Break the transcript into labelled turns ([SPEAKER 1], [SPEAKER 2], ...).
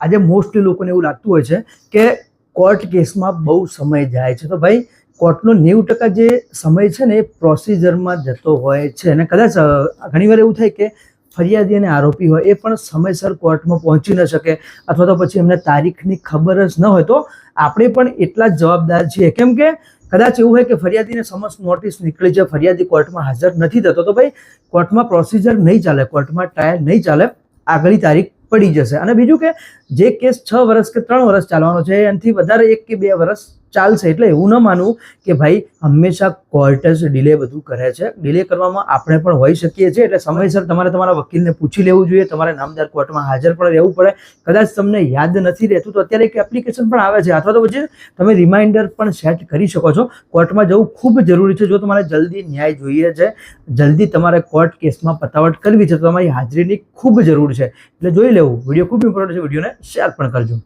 [SPEAKER 1] આજે મોસ્ટલી લોકોને એવું લાગતું હોય છે કે કોર્ટ કેસમાં બહુ સમય જાય છે. તો ભાઈ, કોર્ટનો નેવું ટકા જે સમય છે ને એ પ્રોસિજરમાં જતો હોય છે. અને કદાચ ઘણીવાર એવું થાય કે ફરિયાદી અને આરોપી હોય, એ પણ સમયસર કોર્ટમાં પહોંચી ન શકે અથવા તો પછી એમને તારીખની ખબર જ ન હોય. તો આપણે પણ એટલા જ જવાબદાર છીએ. કેમ કે કદાચ એવું હોય કે ફરિયાદીને સમસ્ત નોટિસ નીકળી છે, ફરિયાદી કોર્ટમાં હાજર નથી થતો. તો ભાઈ, કોર્ટમાં પ્રોસિજર નહીં ચાલે, કોર્ટમાં ટ્રાયલ નહીં ચાલે, આગળની તારીખ પડી જશે. અને બીજું કે જે કેસ છ વર્ષ કે ત્રણ વર્ષ ચાલવાનો છે, એનાથી વધારે એક કે બે વર્ષ ચાલશે એટલે એવું ન માનવું કે ભાઈ હંમેશા કોર્ટ જ ડિલે બધું કરે છે. ડિલે કરવામાં આપણે પણ હોઈ શકીએ છીએ એટલે સમયસર તમારે તમારા વકીલને પૂછી લેવું જોઈએ. તમારે નામદાર કોર્ટમાં હાજર પણ રહેવું પડે. કદાચ તમને યાદ નથી રહેતું તો અત્યારે એક એપ્લિકેશન પણ આવે છે. અથવા તો પછી તમે રિમાઇન્ડર પણ સેટ કરી શકો છો. કોર્ટમાં જવું ખૂબ જરૂરી છે. જો તમારે જલ્દી ન્યાય જોઈએ છે, જલ્દી તમારે કોર્ટ કેસમાં પતાવટ કરવી છે, તો તમારી હાજરીની ખૂબ જરૂર છે. એટલે જોઈ લેવું. વીડિયો ખૂબ ઇમ્પોર્ટન્ટ છે. વિડીયોને શેર પણ કરજો.